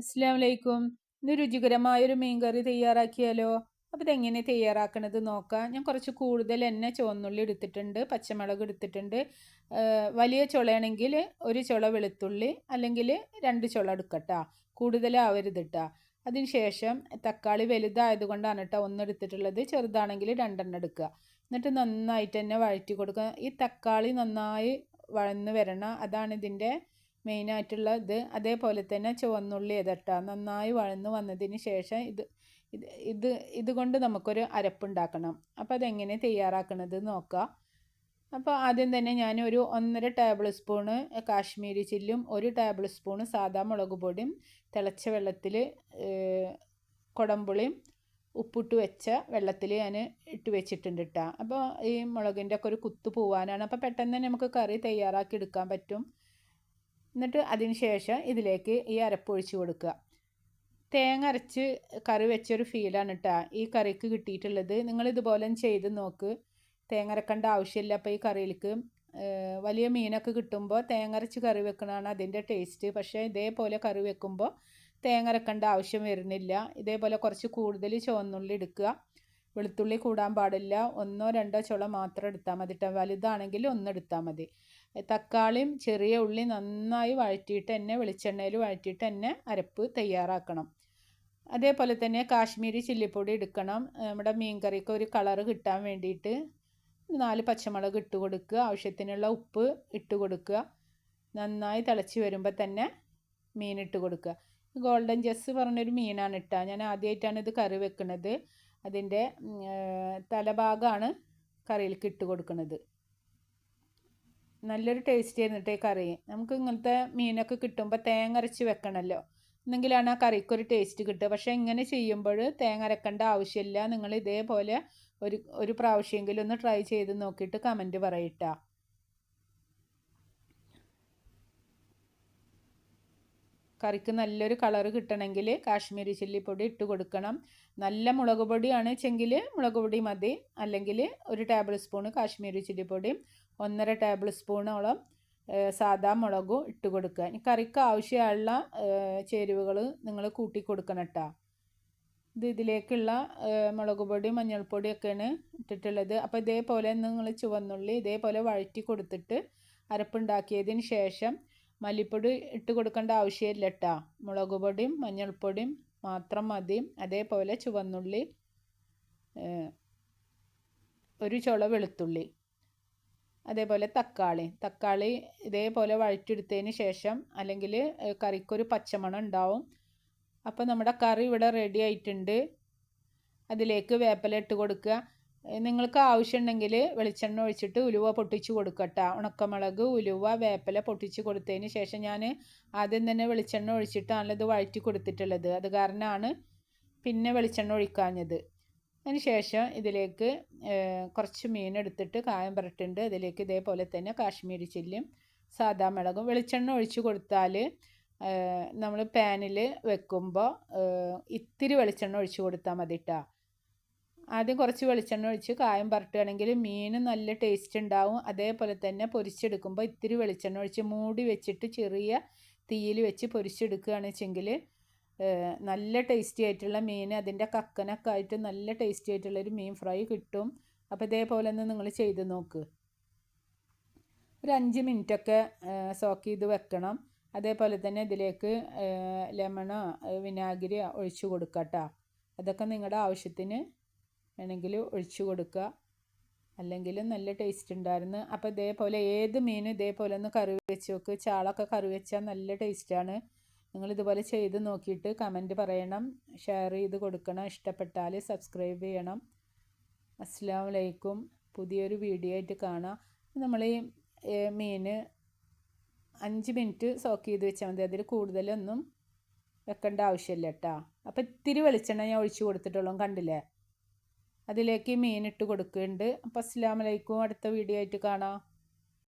അസ്സാം വലൈക്കും ഇന്ന് രുചികരമായൊരു മീൻകറി തയ്യാറാക്കിയാലോ? അപ്പോൾ ഇതെങ്ങനെ തയ്യാറാക്കണത് നോക്കാം. ഞാൻ കുറച്ച് കൂടുതൽ എന്നെ ചുവന്നുള്ളി എടുത്തിട്ടുണ്ട് പച്ചമുളക് എടുത്തിട്ടുണ്ട്. വലിയ ചുളയാണെങ്കിൽ ഒരു ചുള വെളുത്തുള്ളി അല്ലെങ്കിൽ രണ്ട് ചുള എടുക്കട്ടോ. കൂടുതലാവരുത് കേട്ടോ അതിനുശേഷം തക്കാളി വലുതായത് കൊണ്ടാണ് കേട്ടോ ഒന്നെടുത്തിട്ടുള്ളത് ചെറുതാണെങ്കിൽ രണ്ടെണ്ണം എടുക്കുക. എന്നിട്ട് നന്നായിട്ട് തന്നെ വഴറ്റി കൊടുക്കുക. ഈ തക്കാളി നന്നായി വഴന്ന് വരണം. അതാണ് ഇതിന്റെ മെയിനായിട്ടുള്ള ഇത് അതേപോലെ തന്നെ ചുവന്നുള്ളി ഏതട്ടാ? നന്നായി വഴന്ന് വന്നതിന് ശേഷം ഇത് ഇത് ഇത് ഇതുകൊണ്ട് നമുക്കൊരു അരപ്പുണ്ടാക്കണം. അപ്പോൾ അതെങ്ങനെ തയ്യാറാക്കണത് നോക്കുക അപ്പോൾ ആദ്യം തന്നെ ഞാൻ ഒരു ഒന്നര ടേബിൾ സ്പൂണ് കാശ്മീരി ചില്ലും ഒരു ടേബിൾ സ്പൂണ് സാദാ മുളക് പൊടിയും തിളച്ച വെള്ളത്തിൽ കുടമ്പുളിയും ഉപ്പിട്ട് വെച്ച വെള്ളത്തിൽ ഞാൻ ഇട്ട് വെച്ചിട്ടുണ്ട് കേട്ടോ അപ്പോൾ ഈ മുളകിന്റെ ഒക്കെ ഒരു കുത്ത് പോവാനാണ്. അപ്പോൾ പെട്ടെന്ന് തന്നെ നമുക്ക് കറി തയ്യാറാക്കി എടുക്കാൻ പറ്റും. എന്നിട്ട് അതിന് ശേഷം ഇതിലേക്ക് ഈ അരപ്പൊഴിച്ച് കൊടുക്കുക. തേങ്ങ അരച്ച് കറി വെച്ചൊരു ഫീലാണ് കേട്ടോ ഈ കറിക്ക് കിട്ടിയിട്ടുള്ളത്. നിങ്ങൾ ഇതുപോലെ ചെയ്ത് നോക്ക്. തേങ്ങ അരക്കേണ്ട ആവശ്യമില്ല. അപ്പോൾ ഈ കറിയിലേക്ക് വലിയ മീനൊക്കെ കിട്ടുമ്പോൾ തേങ്ങ അരച്ച് കറി വെക്കണതാണ് അതിന്റെ ടേസ്റ്റ് പക്ഷേ ഇതേപോലെ കറി വെക്കുമ്പോൾ തേങ്ങ അരക്കേണ്ട ആവശ്യം വരുന്നില്ല. ഇതേപോലെ കുറച്ച് കൂടുതൽ ചുവന്നുള്ളി എടുക്കുക. വെളുത്തുള്ളി കൂടാൻ പാടില്ല. ഒന്നോ രണ്ടോ ചുള മാത്രം എടുത്താൽ മതി കേട്ടോ വലുതാണെങ്കിൽ ഒന്നെടുത്താൽ മതി. തക്കാളിയും ചെറിയ ഉള്ളി നന്നായി വഴറ്റിയിട്ട് തന്നെ വെളിച്ചെണ്ണയിൽ വഴറ്റിയിട്ട് തന്നെ അരപ്പ് തയ്യാറാക്കണം. അതേപോലെ തന്നെ കാശ്മീരി ചില്ലിപ്പൊടി എടുക്കണം. നമ്മുടെ മീൻ കറിക്ക് ഒരു കളറ് കിട്ടാൻ വേണ്ടിയിട്ട് നാല് പച്ചമുളക് ഇട്ട് കൊടുക്കുക. ആവശ്യത്തിനുള്ള ഉപ്പ് ഇട്ട് കൊടുക്കുക. നന്നായി തിളച്ച് വരുമ്പോൾ തന്നെ മീൻ ഇട്ട് കൊടുക്കുക. ഗോൾഡൻ ജസ് പറഞ്ഞൊരു മീനാണ് ഇട്ട. ഞാൻ ആദ്യമായിട്ടാണ് ഇത് കറി വെക്കുന്നത്. അതിന്റെ തലഭാഗമാണ് കറിയിലേക്ക് ഇട്ട് കൊടുക്കുന്നത്. നല്ലൊരു ടേസ്റ്റ് ആയിരുന്നു കറി. നമുക്ക് ഇങ്ങനത്തെ മീനൊക്കെ കിട്ടുമ്പോൾ തേങ്ങ അരച്ച് വെക്കണമല്ലോ എന്നെങ്കിലാണ് ആ കറിക്കൊരു ടേസ്റ്റ് കിട്ടുക. പക്ഷേ ഇങ്ങനെ ചെയ്യുമ്പോൾ തേങ്ങ അരക്കേണ്ട ആവശ്യമില്ല. നിങ്ങൾ ഇതേപോലെ ഒരു ഒരു പ്രാവശ്യമെങ്കിലും ഒന്ന് ട്രൈ ചെയ്ത് നോക്കിയിട്ട് കമന്റ് പറയട്ടാ. കറിക്ക് നല്ലൊരു കളർ കിട്ടണമെങ്കിൽ കാശ്മീരി ചില്ലിപ്പൊടി ഇട്ട് കൊടുക്കണം. നല്ല മുളക് പൊടിയാണ് വെച്ചെങ്കിൽ മുളക് പൊടി മതി. അല്ലെങ്കിൽ ഒരു ടേബിൾ സ്പൂൺ കാശ്മീരി ചില്ലിപ്പൊടിയും ഒന്നര ടേബിൾ സ്പൂണോളം സാധാ മുളകും ഇട്ട് കൊടുക്കുക. ഇനി കറിക്ക് ആവശ്യമുള്ള ചേരുവകൾ നിങ്ങൾ കൂട്ടി കൊടുക്കണം കേട്ടോ ഇത് ഇതിലേക്കുള്ള മുളക് പൊടി മഞ്ഞൾപ്പൊടിയൊക്കെയാണ് ഇട്ടിട്ടുള്ളത്. അപ്പോൾ ഇതേപോലെ നിങ്ങൾ ചുവന്നുള്ളി ഇതേപോലെ വഴറ്റി കൊടുത്തിട്ട് അരപ്പുണ്ടാക്കിയതിന് ശേഷം മല്ലിപ്പൊടി ഇട്ട് കൊടുക്കേണ്ട ആവശ്യമില്ല കേട്ടോ മുളക് പൊടിയും മഞ്ഞൾപ്പൊടിയും മാത്രം മതി. അതേപോലെ ചുവന്നുള്ളി ഒരു ചുള വെളുത്തുള്ളി. അതേപോലെ തക്കാളി. തക്കാളി ഇതേപോലെ വഴറ്റിയെടുത്തതിന് ശേഷം അല്ലെങ്കിൽ കറിക്കൊരു പച്ചമണം ഉണ്ടാവും. അപ്പോൾ നമ്മുടെ കറി ഇവിടെ റെഡി ആയിട്ടുണ്ട്. അതിലേക്ക് വേപ്പില ഇട്ട് കൊടുക്കുക. നിങ്ങൾക്ക് ആവശ്യമുണ്ടെങ്കിൽ വെളിച്ചെണ്ണ ഒഴിച്ചിട്ട് ഉലുവ പൊട്ടിച്ച് കൊടുക്കട്ട ഉണക്കമുളക് ഉലുവ വേപ്പില പൊട്ടിച്ച് കൊടുത്തതിന് ശേഷം ഞാൻ ആദ്യം തന്നെ വെളിച്ചെണ്ണ ഒഴിച്ചിട്ടാണല്ലോ ഇത് വഴറ്റി കൊടുത്തിട്ടുള്ളത്. അത് കാരണമാണ് പിന്നെ വെളിച്ചെണ്ണ ഒഴിക്കാഞ്ഞത്. അതിന് ശേഷം ഇതിലേക്ക് കുറച്ച് മീൻ എടുത്തിട്ട് കായം പുരട്ടുണ്ട്. ഇതിലേക്ക് ഇതേപോലെ തന്നെ കാശ്മീരി ചില്ലും സാദാ മുളകും വെളിച്ചെണ്ണ ഒഴിച്ച് കൊടുത്താൽ നമ്മൾ പാനിൽ വെക്കുമ്പോൾ ഇത്തിരി വെളിച്ചെണ്ണ ഒഴിച്ച് കൊടുത്താൽ മതി കേട്ടോ ആദ്യം കുറച്ച് വെളിച്ചെണ്ണ ഒഴിച്ച് കായം പുരട്ടുകയാണെങ്കിൽ മീൻ നല്ല ടേസ്റ്റ് ഉണ്ടാവും. അതേപോലെ തന്നെ പൊരിച്ചെടുക്കുമ്പോൾ ഇത്തിരി വെളിച്ചെണ്ണ ഒഴിച്ച് മൂടി വെച്ചിട്ട് ചെറിയ തീയിൽ വെച്ച് പൊരിച്ചെടുക്കുകയാണെന്ന് വെച്ചെങ്കിൽ നല്ല ടേസ്റ്റി ആയിട്ടുള്ള മീൻ അതിന്റെ കക്കനൊക്കെ ആയിട്ട് നല്ല ടേസ്റ്റി ആയിട്ടുള്ളൊരു മീൻ ഫ്രൈ കിട്ടും. അപ്പോൾ ഇതേപോലെ ഒന്ന് നിങ്ങൾ ചെയ്ത് നോക്ക്. ഒരു അഞ്ച് മിനിറ്റൊക്കെ സോക്ക് ചെയ്ത് വെക്കണം. അതേപോലെ തന്നെ ഇതിലേക്ക് ലെമണോ വിനാഗിരി ഒഴിച്ച് കേട്ടോ അതൊക്കെ നിങ്ങളുടെ ആവശ്യത്തിന് വേണമെങ്കിൽ ഒഴിച്ചു കൊടുക്കുക അല്ലെങ്കിൽ നല്ല ടേസ്റ്റ് ഉണ്ടായിരുന്നു. അപ്പോൾ ഇതേപോലെ ഏത് മീനും ഇതേപോലെ ഒന്ന് കറി വെച്ച് നോക്ക്. ചാളൊക്കെ കറി വെച്ചാൽ നല്ല ടേസ്റ്റാണ് നിങ്ങൾ ഇതുപോലെ ചെയ്ത് നോക്കിയിട്ട് കമന്റ് പറയണം ഷെയർ ചെയ്ത് കൊടുക്കണം ഇഷ്ടപ്പെട്ടാൽ സബ്സ്ക്രൈബ് ചെയ്യണം. അസ്സാം വലൈക്കും പുതിയൊരു വീഡിയോ ആയിട്ട് കാണാം. നമ്മൾ ഈ മീൻ അഞ്ച് മിനിറ്റ് സോക്ക് ചെയ്ത് വെച്ചാൽ മതി. അതിൽ കൂടുതലൊന്നും വെക്കേണ്ട ആവശ്യമില്ല കേട്ടോ. അപ്പോൾ ഇത്തിരി വെളിച്ചെണ്ണ ഞാൻ ഒഴിച്ചു കൊടുത്തിട്ടുള്ളൂ. കണ്ടില്ലേ? അതിലേക്ക് മീൻ ഇട്ട് കൊടുക്കുന്നുണ്ട്. അപ്പോൾ അസ്സാം വലൈക്കും അടുത്ത വീഡിയോ ആയിട്ട് കാണാം.